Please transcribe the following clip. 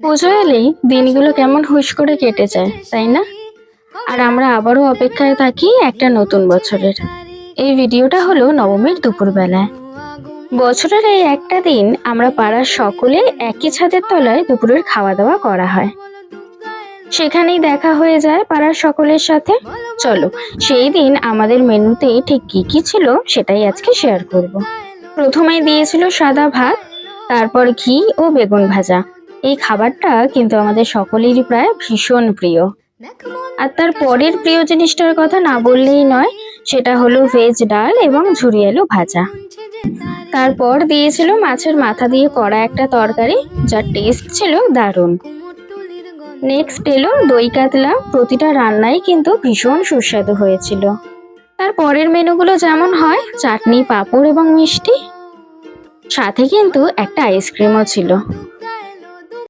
পুজো এলেই দিনগুলো কেমন হুশ করে কেটে যায়, তাই না? আর আমরা আবারও অপেক্ষায় থাকি একটা নতুন বছরের। এই ভিডিওটা হলো নবমীর দুপুরবেলায়। বছরের এই একটা দিন আমরা পাড়ার সকলে একই ছাদের তলায় দুপুরের খাওয়া দাওয়া করা হয়। সেখানেই দেখা হয়ে যায় পাড়ার সকলের সাথে। চলো, সেই দিন আমাদের মেনুতে ঠিক কি কি ছিল সেটাই আজকে শেয়ার করব। প্রথমে দিয়েছিল সাদা ভাত, তারপর ঘি ও বেগুন ভাজা। এই খাবারটা কিন্তু আমাদের সকলেরই প্রায় ভীষণ প্রিয়। আর তার পরের প্রিয় জিনিসটার কথা না বললেই নয়, সেটা হলো ভেজ ডাল এবং ঝুরি আলু ভাজা। তারপর দিয়েছিল মাছের মাথা দিয়ে করা একটা তরকারি, যার টেস্ট ছিল দারুণ। নেক্সট এলো দই কাতলা, প্রতিটা রান্নাই কিন্তু ভীষণ সুস্বাদু হয়েছিল। তার পরের মেনুগুলো যেমন হয়, চাটনি, পাঁপড় এবং মিষ্টি, সাথে কিন্তু একটা আইসক্রিমও ছিল।